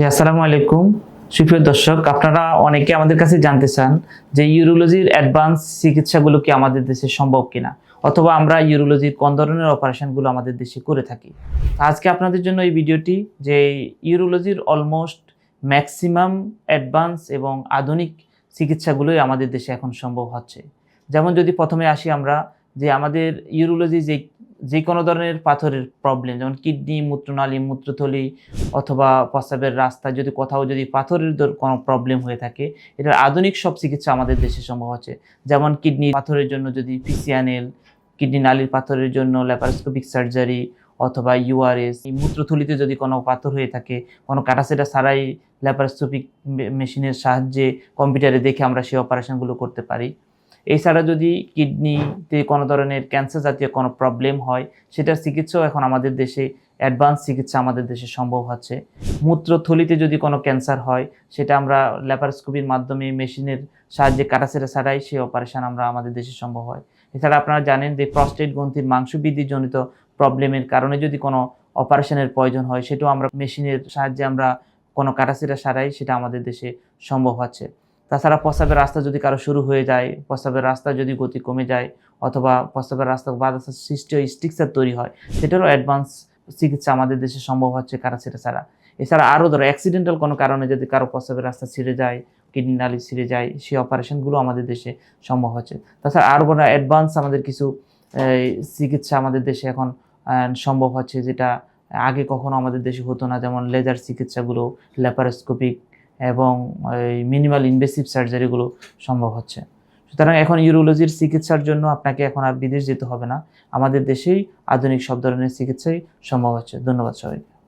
জি, আসসালামু আলাইকুম। সুপ্রিয় দর্শক, আপনারা অনেকে আমাদের কাছে জানতে চান যে ইউরোলজির অ্যাডভান্স চিকিৎসাগুলো কি আমাদের দেশে সম্ভব কিনা, অথবা আমরা ইউরোলজির কোন ধরনের অপারেশনগুলো আমাদের দেশে করে থাকি। আজকে আপনাদের জন্য এই ভিডিওটি, যে ইউরোলজির অলমোস্ট ম্যাক্সিমাম অ্যাডভান্স এবং আধুনিক চিকিৎসাগুলোই আমাদের দেশে এখন সম্ভব হচ্ছে। যেমন যদি প্রথমে আসি আমরা, যে আমাদের ইউরোলজি যে যে কোনো ধরনের পাথরের প্রবলেম যেমন কিডনি মূত্রনালী, মূত্রথলি অথবা প্রস্রাবের রাস্তায় যদি কোথাও যদি পাথরের কোনো প্রবলেম হয়ে থাকে, এটার আধুনিক সব চিকিৎসা আমাদের দেশে সম্ভব আছে যেমন কিডনি পাথরের জন্য যদি পিসিয়ানেল কিডনি নালীর পাথরের জন্য ল্যাপারোস্কোপিক সার্জারি অথবা ইউআরএস মূত্রথলিতে যদি কোনো পাথর হয়ে থাকে, কোনো কাটাসেটা ছাড়াই ল্যাপারোস্কোপিক মেশিনের সাহায্যে কম্পিউটারে দেখে আমরা সেই অপারেশনগুলো করতে পারি। এছাড়া যদি কিডনিতে কোনো ধরনের ক্যান্সার জাতীয় কোনো প্রবলেম হয়, সেটার চিকিৎসাও এখন আমাদের দেশে অ্যাডভান্স চিকিৎসা আমাদের দেশে সম্ভব হচ্ছে। মূত্রথলিতে যদি কোনো ক্যান্সার হয়, সেটা আমরা ল্যাপারোস্কোপির মাধ্যমে মেশিনের সাহায্যে কাটাছেড়া ছাড়াই সেই অপারেশন আমরা আমাদের দেশে সম্ভব হয়। এছাড়া আপনারা জানেন যে প্রস্টেট গ্রন্থির মাংসবৃদ্ধিজনিত প্রবলেমের কারণে যদি কোনো অপারেশনের প্রয়োজন হয়, সেটাও আমরা মেশিনের সাহায্যে আমরা কোনো কাটাছেড়া ছাড়াই সেটা আমাদের দেশে সম্ভব হচ্ছে। তাছাড়া প্রস্রাবের রাস্তা যদি কারও শুরু হয়ে যায়, প্রস্রাবের রাস্তা যদি গতি কমে যায়, অথবা প্রস্রাবের রাস্তা বাধা সৃষ্টি হয়ে স্টিক্সার তৈরি হয়, সেটারও অ্যাডভান্স চিকিৎসা আমাদের দেশে সম্ভব হচ্ছে কারা সেটা ছাড়া। এছাড়া আরও ধরো অ্যাক্সিডেন্টাল কোনো কারণে যদি কারও প্রস্রাবের রাস্তা ছিঁড়ে যায় কিডনি নালি ছিঁড়ে যায়, সেই অপারেশনগুলো আমাদের দেশে সম্ভব হচ্ছে। তাছাড়া আরও বড় অ্যাডভান্স আমাদের কিছু চিকিৎসা আমাদের দেশে এখন সম্ভব হচ্ছে যেটা আগে কখনো আমাদের দেশে হতো না, যেমন লেজার চিকিৎসাগুলো ল্যাপারোস্কোপিক এবং এই মিনিমাল ইনভেসিভ সার্জারিগুলো সম্ভব হচ্ছে। সুতরাং এখন ইউরোলজির চিকিৎসার জন্য আপনাকে এখন আর বিদেশ যেতে হবে না। আমাদের দেশেই আধুনিক সব ধরনের চিকিৎসাই সম্ভব হচ্ছে। ধন্যবাদ সবাইকে।